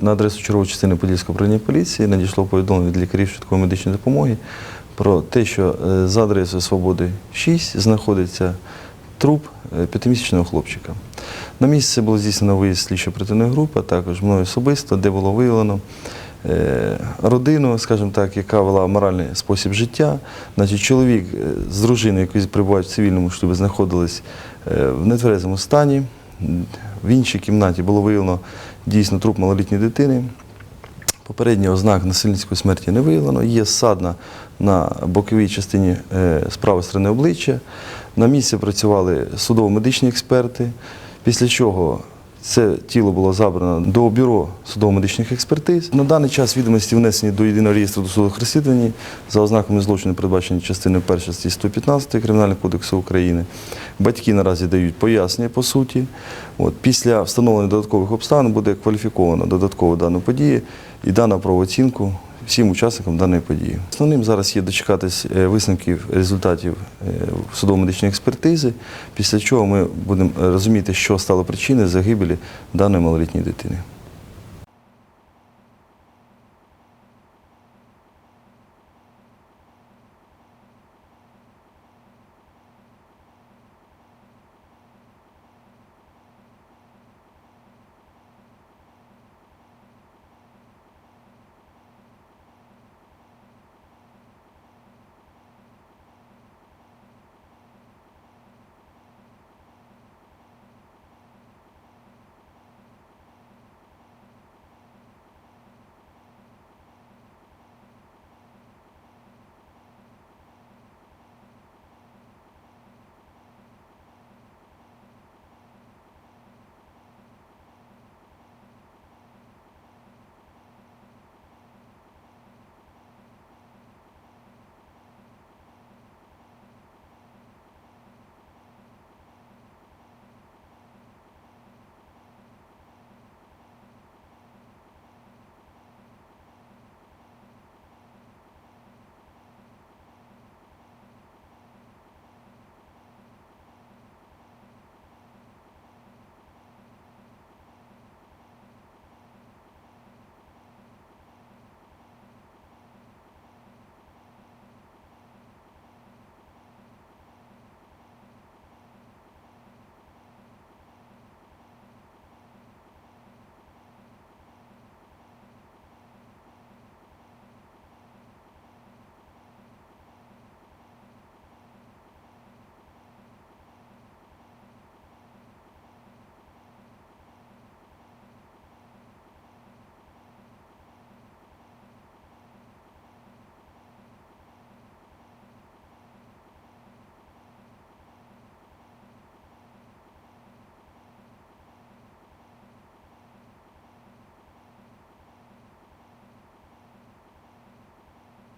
На адресу чергової частини Подільського управління поліції надійшло повідомлення від лікарів швидкої медичної допомоги про те, що е, за адресою Свободи 6 знаходиться труп е, п'ятимісячного хлопчика. На місце було здійснено виїзд слідчо оперативної групи, також мною особисто, де було виявлено е, родину, скажімо так, яка вела моральний спосіб життя. Значить, чоловік з дружиною, які перебувають в цивільному шлюбі, знаходились в нетверезому стані. В іншій кімнаті було виявлено дійсно труп малолітньої дитини. Попередній ознак насильницької смерті не виявлено. Є ссадна на боковій частині справи з сторони обличчя. На місці працювали судово-медичні експерти, після чого це тіло було забрано до бюро судово-медичних експертиз. На даний час відомості внесені до єдиного реєстру досудових розслідувань за ознаками злочину, передбачені частиною 1 статті 115 Кримінального кодексу України. Батьки наразі дають пояснення по суті. От, після встановлення додаткових обставин буде кваліфіковано додатково дану подію і дана правооцінку всім учасникам даної події. Основним зараз є дочекатись е, висновків результатів е, судово-медичної експертизи, після чого ми будемо е, розуміти, що стало причиною загибелі даної малолітньої дитини.